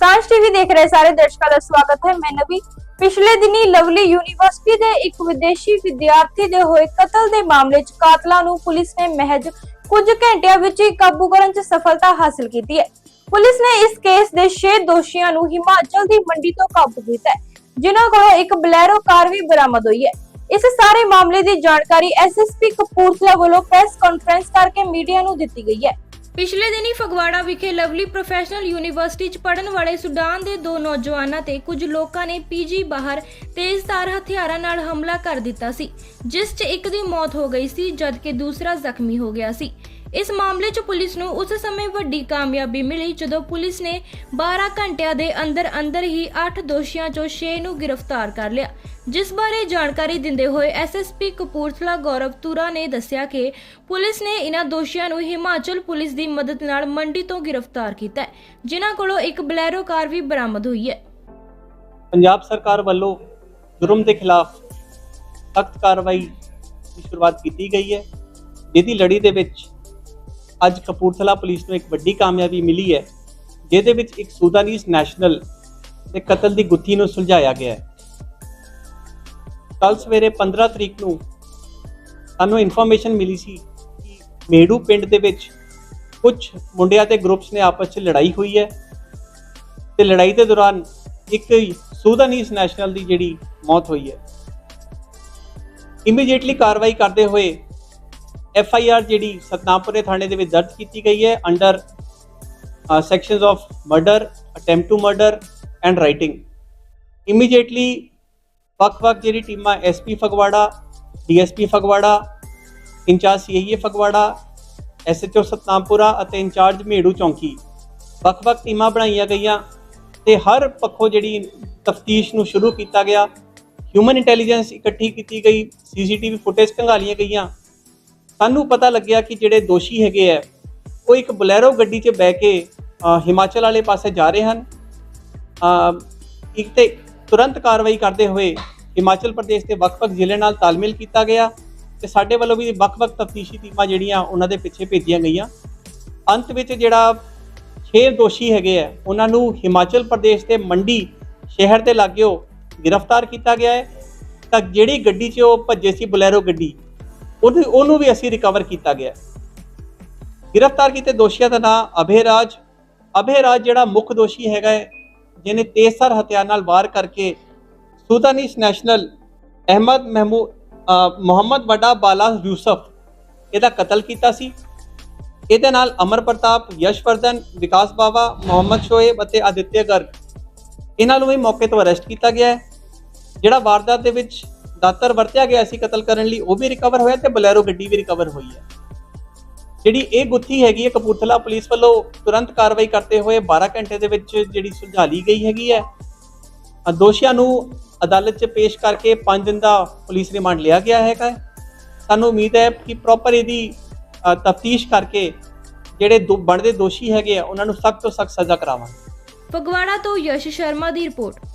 ਸਾਂਝ ਟੀਵੀ ਦੇਖ ਰਹੇ ਸਾਰੇ ਦਰਸ਼ਕਾਂ ਦਾ ਸਵਾਗਤ ਹੈ। ਮੈਂ ਨਵੀ, ਪਿਛਲੇ ਦਿਨੀ ਲਵਲੀ ਯੂਨੀਵਰਸਿਟੀ ਦੇ ਇੱਕ ਵਿਦੇਸ਼ੀ ਵਿਦਿਆਰਥੀ ਦੇ ਹੋਏ ਕਤਲ ਦੇ ਮਾਮਲੇ 'ਚ ਕਾਤਲਾਂ ਨੂੰ ਪੁਲਿਸ ਨੇ ਮਹਿਜ ਕੁਝ ਘੰਟਿਆਂ ਵਿੱਚ ਹੀ ਕਾਬੂ ਕਰਨ 'ਚ ਸਫਲਤਾ ਹਾਸਲ ਕੀਤੀ ਹੈ। ਪੁਲਿਸ ਨੇ ਇਸ ਕੇਸ ਦੇ 6 ਦੋਸ਼ੀਆਂ ਨੂੰ ਹਿਮਾਚਲ ਦੀ ਮੰਡੀ ਤੋਂ ਕਾਬੂ ਕੀਤਾ ਹੈ, ਜਿਨ੍ਹਾਂ ਕੋਲੋਂ ਇੱਕ ਬਲੈਰੋ ਕਾਰ ਵੀ ਬਰਾਮਦ ਹੋਈ ਹੈ। ਇਸ ਸਾਰੇ ਮਾਮਲੇ ਦੀ ਜਾਣਕਾਰੀ ਐਸਐਸਪੀ ਕਪੂਰਥਲਾ ਵੱਲੋਂ ਪ੍ਰੈਸ ਕਾਨਫਰੰਸ ਕਰਕੇ ਮੀਡੀਆ ਨੂੰ ਦਿੱਤੀ ਗਈ ਹੈ। ਪਿਛਲੇ ਦਿਨੀ ਫਗਵਾੜਾ ਵਿਖੇ ਲਵਲੀ ਪ੍ਰੋਫੈਸ਼ਨਲ ਯੂਨੀਵਰਸਿਟੀ 'ਚ ਪੜਨ ਵਾਲੇ ਸੁਡਾਨ ਦੇ ਦੋ ਨੌਜਵਾਨਾਂ ਤੇ ਕੁਝ ਲੋਕਾਂ ਨੇ ਪੀਜੀ ਬਾਹਰ ਤੇਜ਼ਧਾਰ ਹਥਿਆਰਾਂ ਨਾਲ ਹਮਲਾ ਕਰ ਦਿੱਤਾ ਸੀ, ਜਿਸ 'ਚ ਇੱਕ ਦੀ ਮੌਤ ਹੋ ਗਈ ਸੀ, ਜਦਕਿ ਦੂਸਰਾ ਜ਼ਖਮੀ ਹੋ ਗਿਆ ਸੀ। ਇਸ ਮਾਮਲੇ 'ਚ ਪੁਲਿਸ ਨੂੰ ਉਸ ਸਮੇਂ ਵੱਡੀ ਕਾਮਯਾਬੀ ਮਿਲੀ ਜਦੋਂ ਪੁਲਿਸ ਨੇ 12 ਘੰਟਿਆਂ ਦੇ ਅੰਦਰ ਅੰਦਰ ਹੀ 8 ਦੋਸ਼ੀਆਂ 'ਚੋਂ 6 ਨੂੰ ਗ੍ਰਿਫਤਾਰ ਕਰ ਲਿਆ, ਜਿਸ ਬਾਰੇ ਜਾਣਕਾਰੀ ਦਿੰਦੇ ਹੋਏ ਐਸਐਸਪੀ ਕਪੂਰਥਲਾ ਗੌਰਵ ਤੁਰਾ ਨੇ ਦੱਸਿਆ ਕਿ ਪੁਲਿਸ ਨੇ ਇਨ੍ਹਾਂ ਦੋਸ਼ੀਆਂ ਨੂੰ ਹਿਮਾਚਲ ਪੁਲਿਸ ਦੀ ਮਦਦ ਨਾਲ ਮੰਡੀ ਤੋਂ ਗ੍ਰਿਫਤਾਰ ਕੀਤਾ ਹੈ, ਜਿਨ੍ਹਾਂ ਕੋਲੋਂ ਇੱਕ ਬਲੈਰੋ ਕਾਰ ਵੀ ਬਰਾਮਦ ਹੋਈ ਹੈ। ਪੰਜਾਬ ਸਰਕਾਰ ਵੱਲੋਂ ਜੁਰਮ ਦੇ ਖਿਲਾਫ ਸਖਤ ਕਾਰਵਾਈ ਦੀ ਸ਼ੁਰੂਆਤ ਕੀਤੀ ਗਈ ਹੈ। ਜਿਹਦੀ ਲੜੀ ਦੇ ਵਿੱਚ ਅੱਜ ਕਪੂਰਥਲਾ ਪੁਲਿਸ ਨੂੰ ਇੱਕ ਵੱਡੀ ਕਾਮਯਾਬੀ ਮਿਲੀ ਹੈ, ਜਿਹਦੇ ਵਿੱਚ ਇੱਕ ਸੂਦਾਨੀਜ਼ ਨੈਸ਼ਨਲ ਦੇ ਕਤਲ ਦੀ ਗੁੱਥੀ ਨੂੰ ਸੁਲਝਾਇਆ ਗਿਆ ਹੈ। ਕੱਲ ਸਵੇਰੇ 15 ਤਰੀਕ ਨੂੰ ਸਾਨੂੰ ਇਨਫੋਰਮੇਸ਼ਨ ਮਿਲੀ ਸੀ ਕਿ ਮੇੜੂ ਪਿੰਡ ਦੇ ਵਿੱਚ ਕੁਝ ਮੁੰਡਿਆਂ ਤੇ ਗਰੁੱਪਸ ਨੇ ਆਪਸ ਵਿੱਚ ਲੜਾਈ ਹੋਈ ਹੈ ਤੇ ਲੜਾਈ ਦੇ ਦੌਰਾਨ ਇੱਕ ਸੂਦਾਨੀਜ਼ ਨੈਸ਼ਨਲ ਦੀ ਜਿਹੜੀ ਮੌਤ ਹੋਈ ਹੈ। ਇਮੀਡੀਏਟਲੀ ਕਾਰਵਾਈ ਕਰਦੇ ਹੋਏ ਐਫ ਆਈ ਆਰ ਜਿਹੜੀ ਸਤਨਾਮਪੁਰੇ ਥਾਣੇ ਦੇ ਵਿੱਚ ਦਰਜ ਕੀਤੀ ਗਈ ਹੈ under sections of murder attempt to murder and writing immediately ਵੱਖ-ਵੱਖ ਜਿਹੜੀ ਟੀਮਾਂ SP Phagwara DSP Phagwara, incharge CIA Phagwara SHO Satnampura ਅਤੇ ਇੰਚਾਰਜ ਮੇੜੂ ਚੌਂਕੀ, ਵੱਖ-ਵੱਖ ਟੀਮਾਂ ਬਣਾਈਆਂ ਗਈਆਂ ਤੇ ਹਰ ਪੱਖੋਂ ਜਿਹੜੀ ਤਫਤੀਸ਼ ਨੂੰ ਸ਼ੁਰੂ ਕੀਤਾ ਗਿਆ। ਹਿਊਮਨ ਇੰਟੈਲੀਜੈਂਸ ਇਕੱਠੀ ਕੀਤੀ ਗਈ ਸੀਸੀਟੀਵੀ ਫੁਟੇਜ ਖੰਗਾਲੀਆਂ ਗਈਆਂ। ਸਾਨੂੰ ਪਤਾ ਲੱਗਿਆ ਕਿ ਜਿਹੜੇ ਦੋਸ਼ੀ ਹੈਗੇ ਆ, ਉਹ ਇੱਕ ਬਲੈਰੋ ਗੱਡੀ 'ਚ ਬਹਿ ਕੇ ਹਿਮਾਚਲ ਵਾਲੇ ਪਾਸੇ ਜਾ ਰਹੇ ਹਨ। ਇੱਕ ਤੇ ਤੁਰੰਤ ਕਾਰਵਾਈ ਕਰਦੇ ਹੋਏ ਹਿਮਾਚਲ ਪ੍ਰਦੇਸ਼ ਦੇ ਵੱਖ-ਵੱਖ ਜ਼ਿਲ੍ਹੇ ਨਾਲ ਤਾਲਮੇਲ ਕੀਤਾ ਗਿਆ ਤੇ ਸਾਡੇ ਵੱਲੋਂ ਵੀ ਵੱਖ-ਵੱਖ ਤਫਤੀਸ਼ੀ ਟੀਮਾਂ ਜਿਹੜੀਆਂ ਉਹਨਾਂ ਦੇ ਪਿੱਛੇ ਭੇਜੀਆਂ ਗਈਆਂ। ਅੰਤ ਵਿੱਚ ਜਿਹੜਾ 6 ਦੋਸ਼ੀ ਹੈਗੇ ਆ, ਉਹਨਾਂ ਨੂੰ ਹਿਮਾਚਲ ਪ੍ਰਦੇਸ਼ ਦੇ ਮੰਡੀ ਸ਼ਹਿਰ ਦੇ ਲਾਗਿਓ ਗ੍ਰਿਫਤਾਰ ਕੀਤਾ ਗਿਆ ਹੈ। ਤਾਂ ਜਿਹੜੀ ਗੱਡੀ 'ਚ ਉਹ ਭੱਜੇ ਸੀ ਬੁਲੈਰੋ ਗੱਡੀ ਉਹਨੂੰ ਉਹਨੂੰ ਵੀ ਅਸੀਂ ਰਿਕਵਰ ਕੀਤਾ ਗਿਆ। ਗ੍ਰਿਫਤਾਰ ਕੀਤੇ ਦੋਸ਼ੀਆਂ ਦਾ ਨਾਮ ਅਭੇ ਰਾਜ ਅਭੇ ਰਾਜ ਜਿਹੜਾ ਮੁੱਖ ਦੋਸ਼ੀ ਹੈਗਾ ਹੈ, ਜਿਹਨੇ ਤੇਜ਼ਧਾਰ ਹਥਿਆਰ ਨਾਲ ਵਾਰ ਕਰਕੇ Sudanese national Ahmed Mahmoud Mohammed ਵੱਡਾ ਬਾਲਾ ਯੂਸਫ ਇਹਦਾ ਕਤਲ ਕੀਤਾ ਸੀ। ਇਹਦੇ ਨਾਲ ਅਮਰ ਪ੍ਰਤਾਪ ਯਸ਼ਵਰਧਨ ਵਿਕਾਸ ਬਾਵਾ, ਮੁਹੰਮਦ ਸ਼ੋਏਬ ਅਤੇ ਆਦਿਤਿਆ ਗਰਗ ਇਹਨਾਂ ਨੂੰ ਵੀ ਮੌਕੇ ਤੋਂ ਅਰੈਸਟ ਕੀਤਾ ਗਿਆ ਹੈ, ਜਿਹੜਾ ਵਾਰਦਾਤ ਦੇ ਵਿੱਚ ਦਾਤਰ ਵਰਤਿਆ ਗਿਆ ਸੀ ਕਤਲ ਕਰਨ ਲਈ, ਉਹ ਵੀ ਰਿਕਵਰ ਹੋਇਆ ਤੇ ਬਲੈਰੋ ਗੱਡੀ ਵੀ ਰਿਕਵਰ ਹੋਈ ਹੈ। ਜਿਹੜੀ ਇਹ ਗੁੱਥੀ ਹੈਗੀ ਹੈ, ਕਪੂਰਥਲਾ ਪੁਲਿਸ ਵੱਲੋਂ ਤੁਰੰਤ ਕਾਰਵਾਈ ਕਰਦੇ ਹੋਏ 12 ਘੰਟੇ ਦੇ ਵਿੱਚ ਜਿਹੜੀ ਸੁਲਝਾ ਲਈ ਗਈ ਹੈਗੀ ਹੈ ਦੋਸ਼ੀਆਂ ਨੂੰ ਅਦਾਲਤ 'ਚ ਪੇਸ਼ ਕਰਕੇ 5 ਦਿਨ ਦਾ ਪੁਲਿਸ ਰਿਮਾਂਡ ਲਿਆ ਗਿਆ ਹੈਗਾ ਸਾਨੂੰ ਉਮੀਦ ਹੈ ਕਿ ਪ੍ਰੋਪਰ ਇਹਦੀ ਤਫਤੀਸ਼ ਕਰਕੇ ਜਿਹੜੇ ਦੋ, ਬਣਦੇ ਦੋਸ਼ੀ ਹੈਗੇ ਆ, ਉਹਨਾਂ ਨੂੰ ਸਖਤ ਤੋਂ ਸਖਤ ਸਜ਼ਾ ਕਰਾਵਾਂਗੇ। ਫਗਵਾੜਾ ਤੋਂ ਯਸ਼ ਸ਼ਰਮਾ ਦੀ ਰਿਪੋਰਟ।